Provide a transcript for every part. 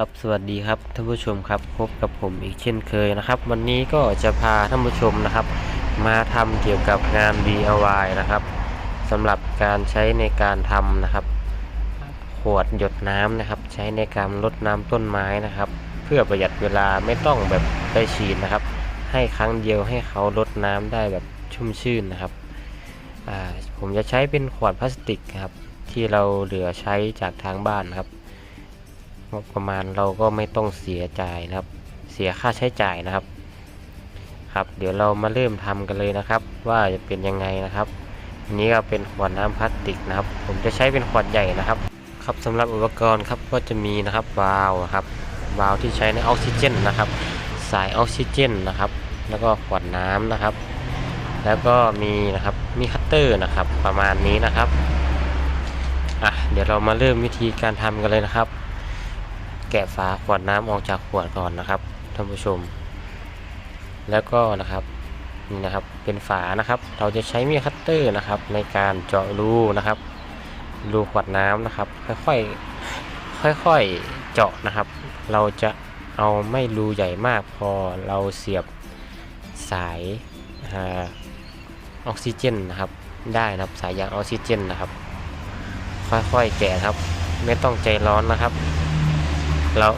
ครับสวัสดีครับท่านผู้ชมครับพบกับผมอีกเช่นเคยนะครับ วันนี้ก็จะพาท่านผู้ชมนะครับ มาทำเกี่ยวกับงาน DIY นะครับสำหรับการใช้ในการทำนะครับ ขวดหยดน้ำนะครับ ใช้ในการรดน้ำต้นไม้นะครับ เพื่อประหยัดเวลาไม่ต้องแบบไปฉีดนะครับ ให้ครั้งเดียวให้เขารดน้ำได้แบบชุ่มชื่นนะครับผมจะใช้เป็นขวดพลาสติกครับที่เราเหลือใช้จากทางบ้านนครับ บประมาณเราก็ไม่ต้องเสียจ่ายนะครับ เสียค่าใช้จ่ายนะครับ ครับเดี๋ยวเรามาเริ่มทำกันเลยนะครับ ว่าจะเป็นยังไงนะครับอันนี้ก็เป็นขวดน้ำพลาสติกนะครับ ผมจะใช้เป็นขวดใหญ่นะครับ ครับสำหรับอุปกรณ์ครับก็จะมีนะครับวาล์วครับวาล์วที่ใช้ในออกซิเจนนะครับ สายออกซิเจนนะครับ แล้วก็ขวดน้ำนะครับ แล้วก็มีนะครับมีคัตเตอร์นะครับประมาณนี้นะครับอะเดี๋ยวเรามาเริ่มวิธีการทำกันเลยนะครับ กะฝาขวดน้ำออกจากขวดก่อนนะครับท่านผู้ชม แล้วก็นะครับนี่นะครับเป็นฝานะครับ เราจะใช้มีดคัตเตอร์นะครับ ในการเจาะรูนะครับรูขวดน้ำนะครับ ค่อยๆค่อยๆเจาะนะครับ เราจะเอาไม่รูใหญ่มากพอเราเสียบสายออกซิเจนนะครับ ได้นะครับสายยางออกซิเจนนะครับ ค่อยๆแกะครับ ไม่ต้องใจร้อนนะครับ เรา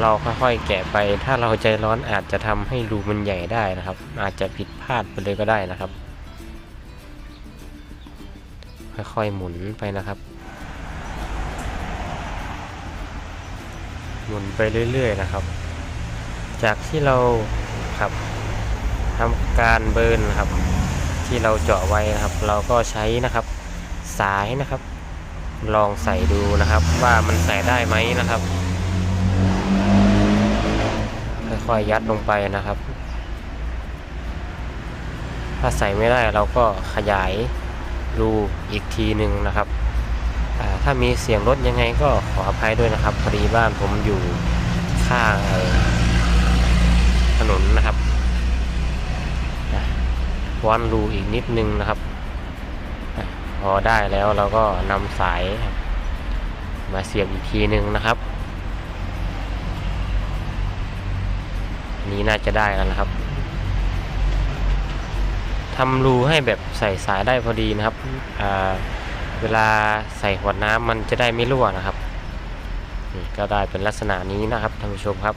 เราค่อยๆแกะไป ถ้าเราใจร้อนอาจจะทำให้รูมันใหญ่ได้นะครับ อาจจะผิดพลาดไปเลยก็ได้นะครับ ค่อยๆหมุนไปนะครับ หมุนไปเรื่อย ๆ นะครับ จากที่เราครับทำการเบิร์นนะครับ ที่เราเจาะไว้นะครับ เราก็ใช้นะครับสายนะครับ ลองใส่ดูนะครับว่ามันใส่ได้ไหมนะครับ ค่อยยัดลงไปนะครับ ถ้าใส่ไม่ได้เราก็ขยายรูอีกทีหนึ่งนะครับอ่ถ้ามีเสียงรถยังไงก็ขออภัยด้วยนะครับพอดีบ้านผมอยู่ข้างถนนนะครับวันรูอีกนิดนึงนะครับ พอได้แล้วเราก็นำสายมาเสียบอีกทีหนึ่งนะครับ นี้น่าจะได้แล้วนะครับทำรูให้แบบใส่สายได้พอดีนะครับ เวลาใส่ขวน้ำมันจะได้ไม่รั่วนะครับ นี่ก็ได้เป็นลักษณะนี้นะครับท่านผู้ชมครับ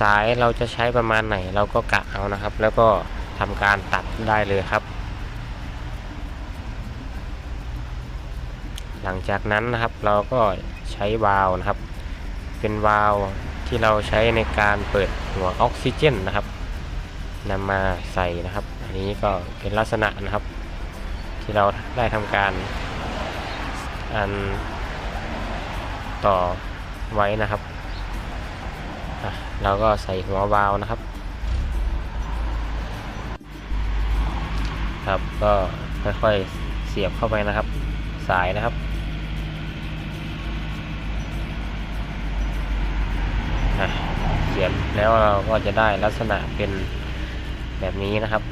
สายเราจะใช้ประมาณไหนเราก็กะเอานะครับ แล้วก็ทำการตัดได้เลยครับ หลังจากนั้นนะครับเราก็ใช้วาล์วนะครับ เป็นวาล์ว ที่เราใช้ในการเปิดหัวออกซิเจนนะครับนำมาใส่นะครับ อันนี้ก็เป็นลักษณะนะครับ ที่เราได้ทำการอันต่อไว้นะครับเราก็ใส่หัววาล์วนะครับ ครับก็ค่อยๆเสียบเข้าไปนะครับ สายนะครับ อะเขียนแล้วเราก็จะได้ลักษณะเป็นแบบนี้นะครับ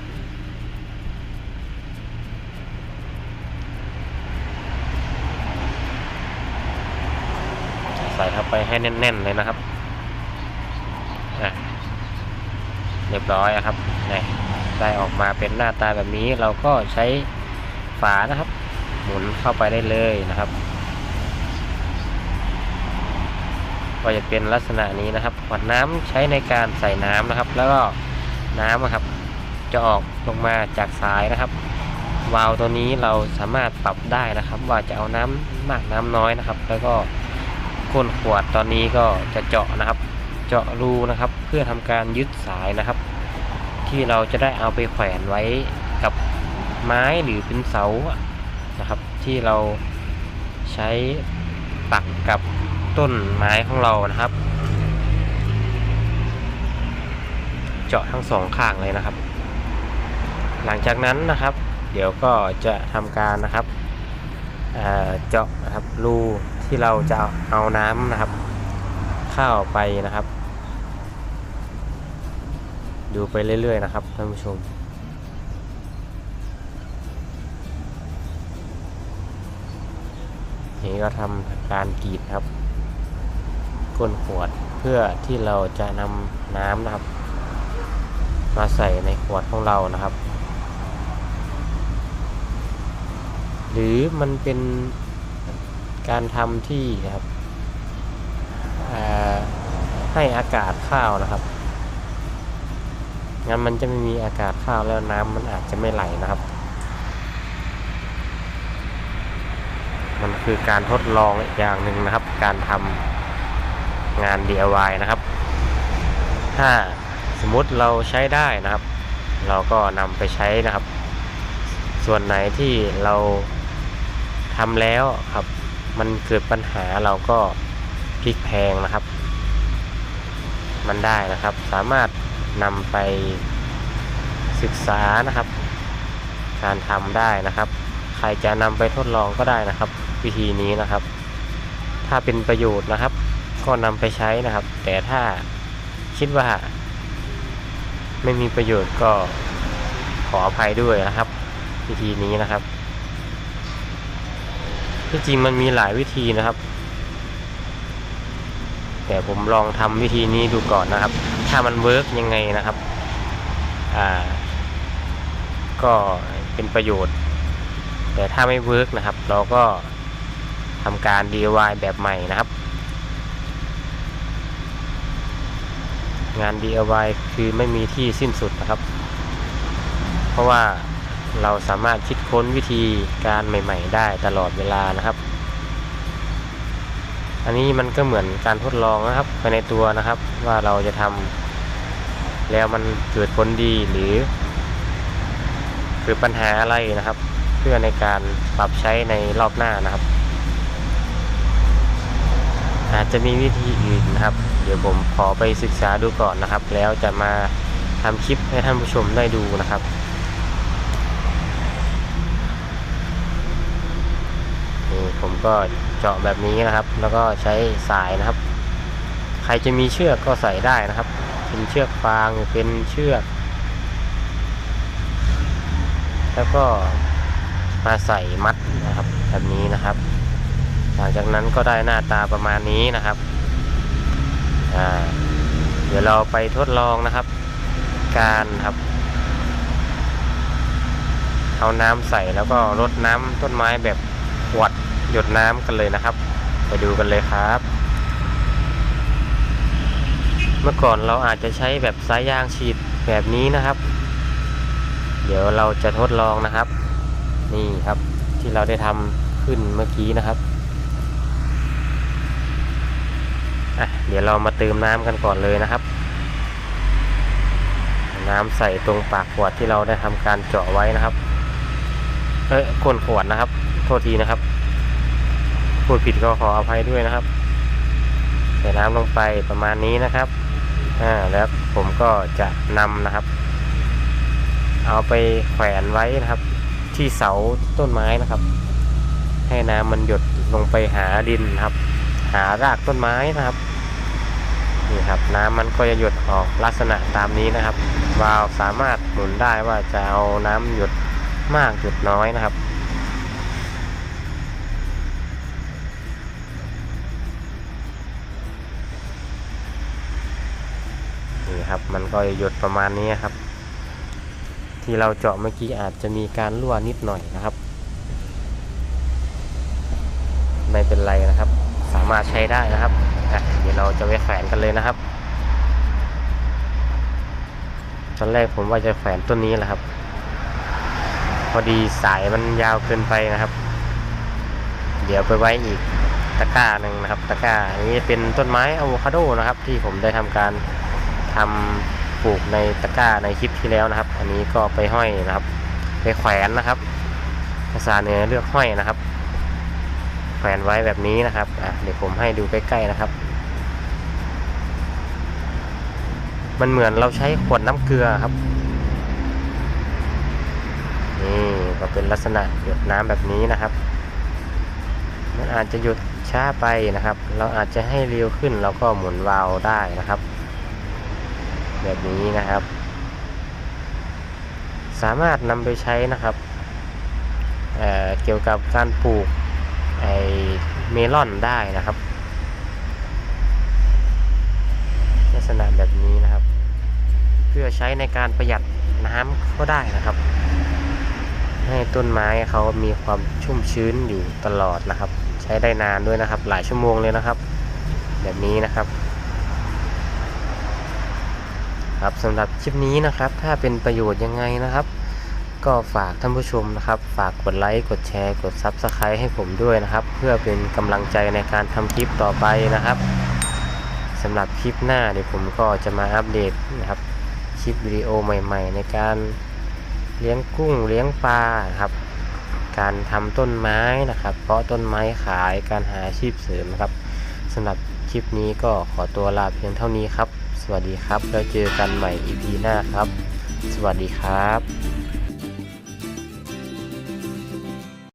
ใส่เข้าไปให้แน่นๆเลยนะครับเรียบร้อยอะครับได้ออกมาเป็นหน้าตาแบบนี้เราก็ใช้ฝานะครับ หมุนเข้าไปได้เลยนะครับ ก็จะเป็นลักษณะนี้นะครับ ขวดน้ำใช้ในการใส่น้ำนะครับ แล้วก็น้ำนะครับ จะออกลงมาจากสายนะครับ วาล์วตัวนี้เราสามารถปรับได้นะครับ ว่าจะเอาน้ำมากน้ำน้อยนะครับ แล้วก็ก้นขวดตอนนี้ก็จะเจาะนะครับ เจาะรูนะครับ เพื่อทำการยึดสายนะครับ ที่เราจะได้เอาไปแขวนไว้กับไม้หรือเป็นเสานะครับ ที่เราใช้ปักกับ ต้นไม้ของเรานะครับ เจาะทั้งสองข้างเลยนะครับ หลังจากนั้นนะครับ เดี๋ยวก็จะทำการนะครับเเจาะนะครับรูที่เราจะเอาน้ำนะครับ เข้าไปนะครับ ดูไปเรื่อยๆนะครับท่านผู้ชมนี่ก็ทำการกรีดครับ ก้นขวดเพื่อที่เราจะนำน้ำนะครับ มาใส่ในขวดของเรานะครับ หรือมันเป็นการทำที่ครับให้อากาศข้าวนะครับงั้นมันจะไม่มีอากาศข้าวแล้วน้ำมันอาจจะไม่ไหลนะครับ มันคือการทดลองอีกอย่างหนึ่งนะครับ การทำ งาน DIY นะครับ ถ้าสมมุติเราใช้ได้นะครับ เราก็นำไปใช้นะครับ ส่วนไหนที่เราทำแล้วครับ มันเกิดปัญหาเราก็พลิกแพงนะครับ มันได้นะครับ สามารถนำไปศึกษานะครับ การทำได้นะครับ ใครจะนำไปทดลองก็ได้นะครับ วิธีนี้นะครับ ถ้าเป็นประโยชน์นะครับ ก็นำไปใช้นะครับ แต่ถ้าคิดว่า ไม่มีประโยชน์ก็ขออภัยด้วยนะครับ วิธีนี้นะครับที่จริงมันมีหลายวิธีนะครับ แต่ผมลองทำวิธีนี้ดูก่อนนะครับ ถ้ามันเวิร์กยังไงนะครับอ่าก็เป็นประโยชน์ แต่ถ้าไม่เวิร์กนะครับ เราก็ทำการ DIY แบบใหม่นะครับ งาน DIY คือไม่มีที่สิ้นสุดนะครับ เพราะว่าเราสามารถคิดค้นวิธีการใหม่ ๆ ได้ตลอดเวลานะครับ อันนี้มันก็เหมือนการทดลองนะครับไปในตัวนะครับ ว่าเราจะทำแล้วมันเกิดผลดีหรือเกิดปัญหาอะไรนะครับ เพื่อในการปรับใช้ในรอบหน้านะครับ อาจจะมีวิธีอื่นนะครับ เดี๋ยวผมขอไปศึกษาดูก่อนนะครับ แล้วจะมาทำคลิปให้ท่านผู้ชมได้ดูนะครับนี่ผมก็เจาะแบบนี้นะครับ แล้วก็ใช้สายนะครับ ใครจะมีเชือกก็ใส่ได้นะครับ เป็นเชือกฟางเป็นเชือก แล้วก็มาใส่มัดนะครับ แบบนี้นะครับ หลังจากนั้นก็ได้หน้าตาประมาณนี้นะครับ เดี๋ยวเราไปทดลองนะครับ การครับ เอาน้ำใส่แล้วก็รดน้ำต้นไม้แบบขวดหยดน้ำกันเลยนะครับ ไปดูกันเลยครับ เมื่อก่อนเราอาจจะใช้แบบสายยางฉีดแบบนี้นะครับ เดี๋ยวเราจะทดลองนะครับ นี่ครับที่เราได้ทำขึ้นเมื่อกี้นะครับ อะเดี๋ยวเรามาเติมน้ำกันก่อนเลยนะครับ น้ำใส่ตรงปากขวดที่เราได้ทำการเจาะไว้นะครับ เอ้ยก้นขวดนะครับ โทษทีนะครับพูดผิดก็ขออภัยด้วยนะครับ ใส่น้ำลงไปประมาณนี้นะครับอ่าแล้วผมก็จะนำนะครับ เอาไปแขวนไว้นะครับ ที่เสาต้นไม้นะครับ ให้น้ำมันหยดลงไปหาดินนะครับ หารากต้นไม้นะครับนี่ครับน้ำมันก็จะหยดออกลักษณะตามนี้นะครับวาล์วสามารถหมุนได้ว่าจะเอาน้ำหยดมากหยดน้อยนะครับนี่ครับมันก็หยดประมาณนี้ครับ ที่เราเจาะเมื่อกี้อาจจะมีการรั่วนิดหน่อยนะครับ ไม่เป็นไรนะครับ สามารถใช้ได้นะครับเดี๋ยวเราจะไปแขวนกันเลยนะครับ ตอนแรกผมว่าจะแขวนต้นนี้แหละครับ พอดีสายมันยาวเกินไปนะครับ เดี๋ยวไปไว้อีกตะกร้าหนึ่งนะครับ ตะกร้าอันนี้เป็นต้นไม้อะโวคาโดนะครับ ที่ผมได้ทำการทำปลูกในตะกร้าในคลิปที่แล้วนะครับ อันนี้ก็ไปห้อยนะครับ ไปแขวนนะครับ ภาษาเหนือเลือกห้อยนะครับ แขวนไว้แบบนี้นะครับอะเดี๋ยวผมให้ดูใกล้ๆนะครับ มันเหมือนเราใช้ขวดน้ำเกลือครับนี่ก็เป็นลักษณะหยดน้ำแบบนี้นะครับ มันอาจจะหยุดช้าไปนะครับ เราอาจจะให้เร็วขึ้นเราก็หมุนวาล์วได้นะครับ แบบนี้นะครับ สามารถนำไปใช้นะครับเเกี่ยวกับการปลูก ไอเมลอนได้นะครับ ลักษณะแบบนี้นะครับ เพื่อใช้ในการประหยัดน้ำก็ได้นะครับ ให้ต้นไม้เขามีความชุ่มชื้นอยู่ตลอดนะครับ ใช้ได้นานด้วยนะครับ หลายชั่วโมงเลยนะครับ แบบนี้นะครับครับสำหรับคลิปนี้นะครับ ถ้าเป็นประโยชน์ยังไงนะครับ ก็ฝากท่านผู้ชมนะครับ ฝากกดไลค์กดแชร์ กด Subscribe ให้ผมด้วยนะครับ เพื่อเป็นกำลังใจในการทำคลิปต่อไปนะครับสำหรับคลิปหน้าเดี๋ยวผมก็จะมาอัปเดตนะครับคลิปวิดีโอใหม่ ๆ ในการเลี้ยงกุ้งเลี้ยงปลาครับ การทำต้นไม้นะครับเพาะต้นไม้ขายการหาอาชีพเสริมนะครับสำหรับคลิปนี้ก็ขอตัวลาเพียงเท่านี้ครับ สวัสดีครับ แล้วเจอกันใหม่ EP หน้าครับ สวัสดีครับ